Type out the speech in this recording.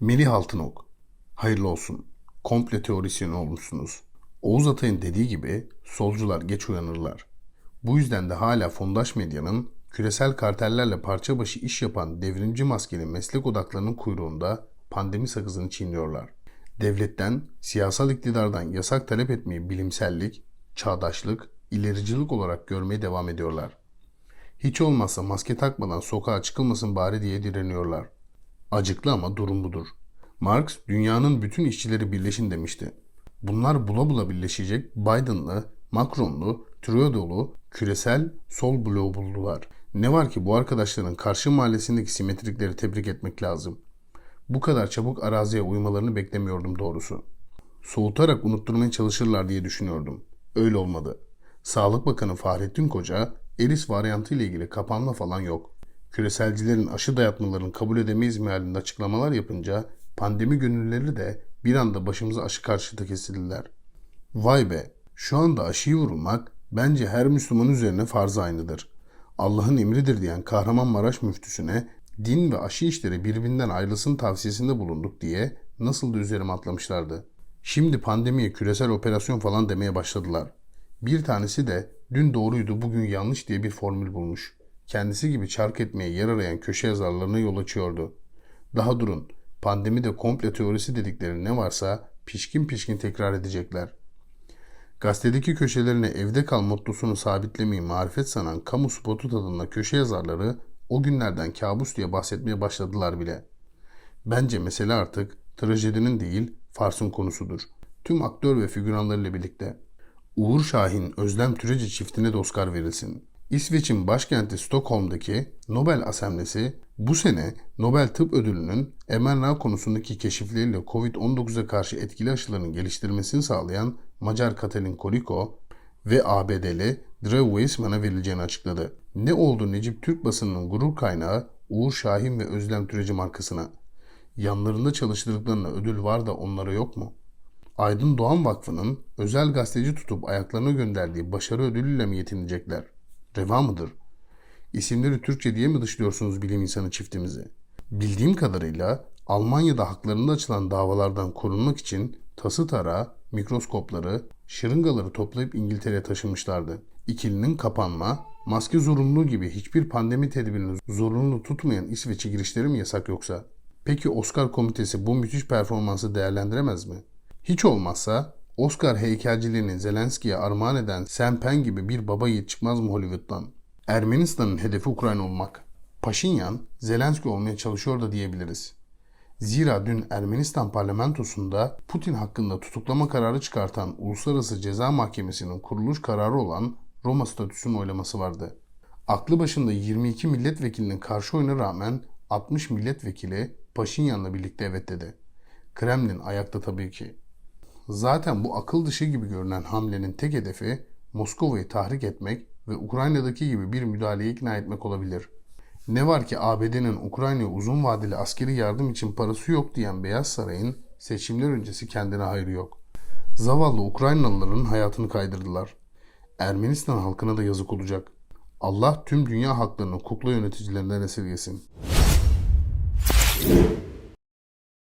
Melih Altınok. Hayırlı olsun. Komple teorisyeni olmuşsunuz. Oğuz Atay'ın dediği gibi solcular geç uyanırlar. Bu yüzden de hala fondaş medyanın küresel kartellerle parça başı iş yapan devrimci maskeli meslek odaklarının kuyruğunda pandemi sakızını çiğniyorlar. Devletten, siyasal iktidardan yasak talep etmeyi bilimsellik, çağdaşlık, ilericilik olarak görmeye devam ediyorlar. Hiç olmazsa maske takmadan sokağa çıkılmasın bari diye direniyorlar. Acıklı ama durum budur. Marx dünyanın bütün işçileri birleşin demişti. Bunlar bula bula birleşecek Biden'lı, Macron'lu, Trudeau'lu küresel sol bloğu buldular. Ne var ki bu arkadaşların karşı mahallesindeki simetrikleri tebrik etmek lazım. Bu kadar çabuk araziye uymalarını beklemiyordum doğrusu. Soğutarak unutturmaya çalışırlar diye düşünüyordum. Öyle olmadı. Sağlık Bakanı Fahrettin Koca, Eris varyantı ile ilgili kapanma falan yok. Küreselcilerin aşı dayatmalarını kabul edemeyiz mealinde açıklamalar yapınca pandemi gönülleri de bir anda başımıza aşı karşıtı kesildiler. Vay be, şu anda aşıyı vurulmak bence her Müslüman üzerine farz aynıdır. Allah'ın emridir diyen Kahramanmaraş müftüsüne din ve aşı işleri birbirinden ayrılsın tavsiyesinde bulunduk diye nasıl da üzerime atlamışlardı. Şimdi pandemiye küresel operasyon falan demeye başladılar. Bir tanesi de dün doğruydu bugün yanlış diye bir formül bulmuş. Kendisi gibi çark etmeye yer arayan köşe yazarlarına yol açıyordu. Daha durun, pandemide komple teorisi dedikleri ne varsa pişkin pişkin tekrar edecekler. Gazetedeki köşelerine evde kal mottosunu sabitlemeyi marifet sanan kamu spotu tadında köşe yazarları o günlerden kabus diye bahsetmeye başladılar bile. Bence mesele artık trajedinin değil farsın konusudur. Tüm aktör ve figüranlarıyla birlikte. Uğur Şahin, Özlem Türeci çiftine de Oscar verilsin. İsveç'in başkenti Stockholm'daki Nobel Asamblesi bu sene Nobel Tıp Ödülü'nün mRNA konusundaki keşifleriyle COVID-19'a karşı etkili aşıların geliştirmesini sağlayan Macar Katalin Koliko ve ABD'li Drew Weissman'a verileceğini açıkladı. Ne oldu Necip Türk basınının gurur kaynağı Uğur Şahin ve Özlem Türeci markasına? Yanlarında çalıştırdıklarına ödül var da onlara yok mu? Aydın Doğan Vakfı'nın özel gazeteci tutup ayaklarına gönderdiği başarı ödülüyle mi yetinecekler? Reva mıdır? İsimleri Türkçe diye mi dışlıyorsunuz bilim insanı çiftimizi? Bildiğim kadarıyla Almanya'da haklarında açılan davalardan korunmak için tası tarağı, mikroskopları, şırıngaları toplayıp İngiltere'ye taşımışlardı. İkilinin kapanma, maske zorunluluğu gibi hiçbir pandemi tedbirini zorunlu tutmayan İsveç'e girişleri mi yasak yoksa? Peki Oscar komitesi bu müthiş performansı değerlendiremez mi? Hiç olmazsa Oscar heykelciliğini Zelenski'ye armağan eden Sam Penn gibi bir baba yiğit çıkmaz mı Hollywood'dan? Ermenistan'ın hedefi Ukrayna olmak. Paşinyan, Zelenski olmaya çalışıyor da diyebiliriz. Zira dün Ermenistan parlamentosunda Putin hakkında tutuklama kararı çıkartan Uluslararası Ceza Mahkemesi'nin kuruluş kararı olan Roma statüsünün oylaması vardı. Aklı başında 22 milletvekilinin karşı oyuna rağmen 60 milletvekili Paşinyan'la birlikte evet dedi. Kremlin ayakta tabii ki. Zaten bu akıl dışı gibi görünen hamlenin tek hedefi Moskova'yı tahrik etmek ve Ukrayna'daki gibi bir müdahaleye ikna etmek olabilir. Ne var ki ABD'nin Ukrayna'ya uzun vadeli askeri yardım için parası yok diyen Beyaz Saray'ın seçimler öncesi kendine hayrı yok. Zavallı Ukraynalıların hayatını kaydırdılar. Ermenistan halkına da yazık olacak. Allah tüm dünya halklarını kukla yöneticilerinden esirgesin.